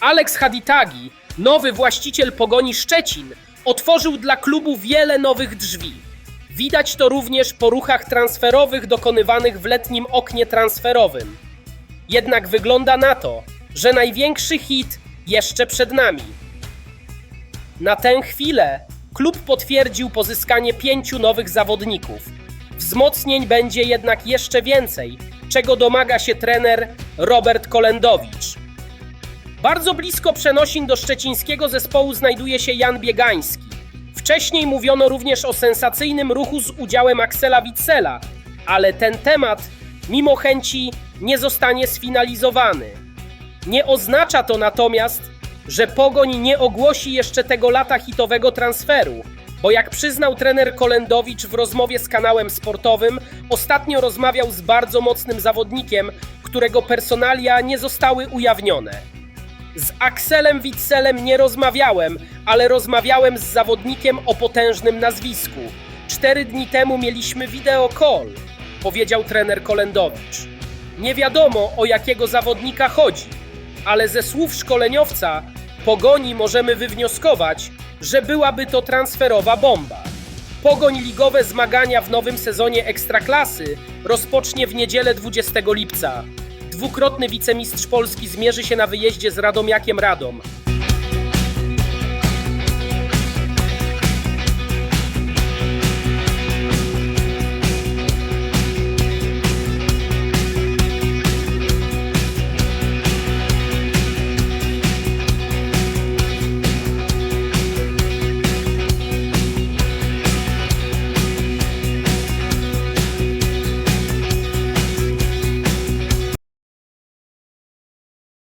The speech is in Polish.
Alex Haditagi, nowy właściciel Pogoni Szczecin, otworzył dla klubu wiele nowych drzwi. Widać to również po ruchach transferowych dokonywanych w letnim oknie transferowym. Jednak wygląda na to, że największy hit jeszcze przed nami. Na tę chwilę klub potwierdził pozyskanie pięciu nowych zawodników. Wzmocnień będzie jednak jeszcze więcej, czego domaga się trener Robert Kolendowicz. Bardzo blisko przenosin do szczecińskiego zespołu znajduje się Jan Biegański. Wcześniej mówiono również o sensacyjnym ruchu z udziałem Aksela Witzela, ale ten temat, mimo chęci, nie zostanie sfinalizowany. Nie oznacza to natomiast, że Pogoń nie ogłosi jeszcze tego lata hitowego transferu, bo jak przyznał trener Kolendowicz w rozmowie z kanałem sportowym, ostatnio rozmawiał z bardzo mocnym zawodnikiem, którego personalia nie zostały ujawnione. Z Akselem Witselem nie rozmawiałem, ale rozmawiałem z zawodnikiem o potężnym nazwisku. Cztery dni temu mieliśmy wideo call, powiedział trener Kolendowicz. Nie wiadomo o jakiego zawodnika chodzi, ale ze słów szkoleniowca Pogoni możemy wywnioskować, że byłaby to transferowa bomba. Pogoń ligowe zmagania w nowym sezonie Ekstraklasy rozpocznie w niedzielę 20 lipca. Dwukrotny wicemistrz Polski zmierzy się na wyjeździe z Radomiakiem Radom.